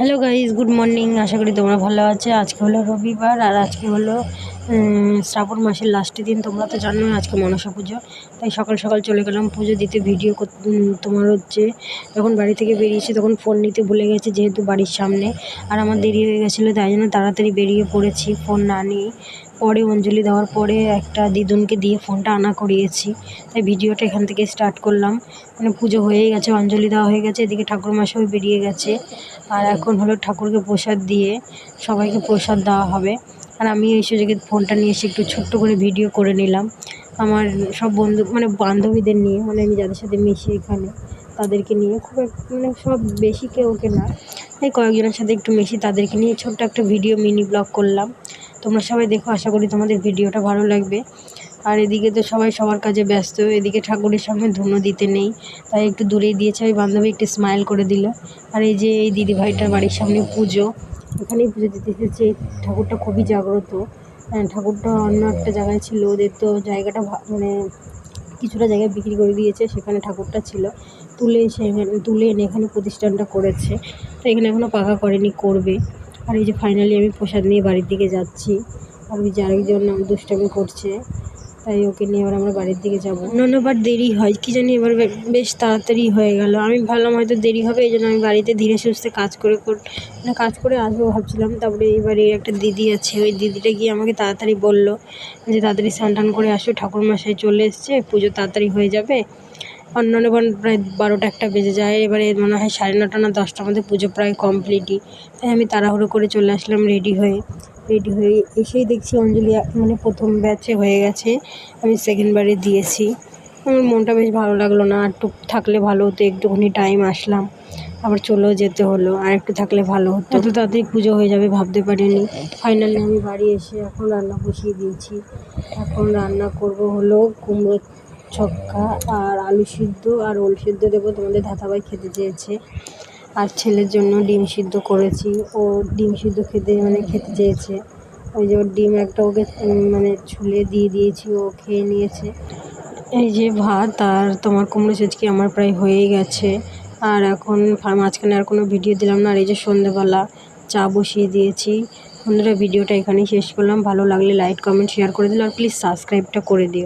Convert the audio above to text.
Hello guys good morning আশা করি তোমরা ভালো আছে। আজকে হলো রবিবার আর আজকে হলো শ্রাবণ মাসের লাস্টের দিন। তোমরা তো জানো আজকে মনসা পুজো। তাই সকাল সকাল চলে গেলাম পুজো দিতে। ভিডিও তোমার হচ্ছে, যখন বাড়ি থেকে বেরিয়েছি তখন ফোন নিতে ভুলে গেছি যেহেতু বাড়ির সামনে। আর আমার দেরি হয়ে গেছিল, তাই জন্য তাড়াতাড়ি বেরিয়ে পড়েছি। ফোন না নিয়ে। পরে অঞ্জলি দেওয়ার পরে একটা দিদুনকে দিয়ে ফোনটা আনা করিয়েছি। তাই ভিডিওটা এখান থেকে স্টার্ট করলাম। মানে পুজো হয়েই গেছে, অঞ্জলি দেওয়া হয়ে গেছে, এদিকে ঠাকুরমশাই বেরিয়ে গেছে। আর এখন হলো ঠাকুরকে প্রসাদ দিয়ে সবাইকে প্রসাদ দেওয়া হবে। আর আমি এই সুযোগে ফোনটা নিয়ে এসে একটু ছোট্ট করে ভিডিও করে নিলাম। আমার সব বন্ধু মানে বান্ধবীদের নিয়ে মানে আমি যাদের সাথে মিশি এখানে, তাদেরকে নিয়ে খুব মানে সব বেশি কেউ না। এই কয়েকজনের সাথে একটু মিশি, তাদেরকে নিয়ে ছোট্ট একটা ভিডিও মিনি ব্লগ করলাম। তোমরা সবাই দেখো আশা করি তোমাদের ভিডিওটা ভালো লাগবে। আর এদিকে তো সবাই সবার কাজে ব্যস্ত এদিকে ঠাকুরের সামনে ধুনো দিতে নেই তাই একটু দূরেই দিয়েছে ওই বান্ধবী একটু স্মাইল করে দিল। আর এই যে এই দিদিভাইটার বাড়ির সামনে পুজো এখানেই পুজো দিতে এসেছে। ঠাকুরটা খুবই জাগ্রত। হ্যাঁ, ঠাকুরটা অন্য একটা জায়গায় ছিল ওদের তো জায়গাটা মানে কিছুটা জায়গায় বিক্রি করে দিয়েছে সেখানে ঠাকুরটা ছিল। তুলে এসে তুলে এনে এখানে প্রতিষ্ঠানটা করেছে। তো এখানে এখনও পাকা করেনি করবে। আর এই যে ফাইনালি আমি প্রসাদ নিয়ে বাড়ির দিকে যাচ্ছি। আর ওই যে আরেকজন দুষ্টামি করছে, তাই ওকে নিয়ে এবার আমরা বাড়ির দিকে যাব। অন্যান্যবার দেরি হয়, কী জানি এবার বেশ তাড়াতাড়ি হয়ে গেল। আমি ভাবলাম হয়তো দেরি হবে, এই জন্য আমি বাড়িতে ধীরে সুস্থে কাজ করে মানে কাজ করে আসব ভাবছিলাম। তারপরে এবারে একটা দিদি আছে, ওই দিদিটা গিয়ে আমাকে তাড়াতাড়ি বলল যে, তাড়াতাড়ি স্নান টান করে আসো, ঠাকুরমশাই চলে এসছে, পুজো তাড়াতাড়ি হয়ে যাবে। অন্যান্য প্রায় বারোটা একটা বেজে যায়। এবারে মনে হয় সাড়ে নটা না দশটার মধ্যে পুজো প্রায় কমপ্লিটই তাই আমি তাড়াহুড়ো করে চলে আসলাম রেডি হয়ে। রেডি হয়ে এসেই দেখছি অঞ্জলি মানে প্রথম ব্যাচে হয়ে গেছে। আমি সেকেন্ড বারে দিয়েছি। আমার মনটা বেশ ভালো লাগল না। একটু থাকলে ভালো হতো, একটুখানি টাইম আসলাম। আবার চলেও যেতে হলো। আর একটু থাকলে ভালো হতো। এত তাড়াতাড়ি পুজো হয়ে যাবে ভাবতে পারিনি। ফাইনালি আমি বাড়ি এসে এখন রান্না বসিয়ে দিয়েছি। এখন রান্না করব হলো কুমড়ো ছক্কা আর আলু সিদ্ধ আর ওল সিদ্ধ দেবো। তোমাদের ধাতাভাই খেতে চেয়েছে। আর ছেলের জন্য ডিম সিদ্ধ করেছি। ও ডিম সিদ্ধ খেতে মানে খেতে চেয়েছে। ওই যে ওর ডিম একটা ওকে মানে ছুলে দিয়ে দিয়েছি, ও খেয়ে নিয়েছে। এই যে ভাত আর তোমার কুমড়ো চেচকি আমার প্রায় হয়েই গেছে। আর এখন মাঝখানে আর কোনো ভিডিও দিলাম না। আর এই যে সন্ধ্যেবেলা চা বসিয়ে দিয়েছি। বন্ধুরা, ভিডিওটা এখানেই শেষ করলাম। ভালো লাগলে লাইক, কমেন্ট, শেয়ার করে দিল। আর প্লিজ সাবস্ক্রাইবটা করে দিও।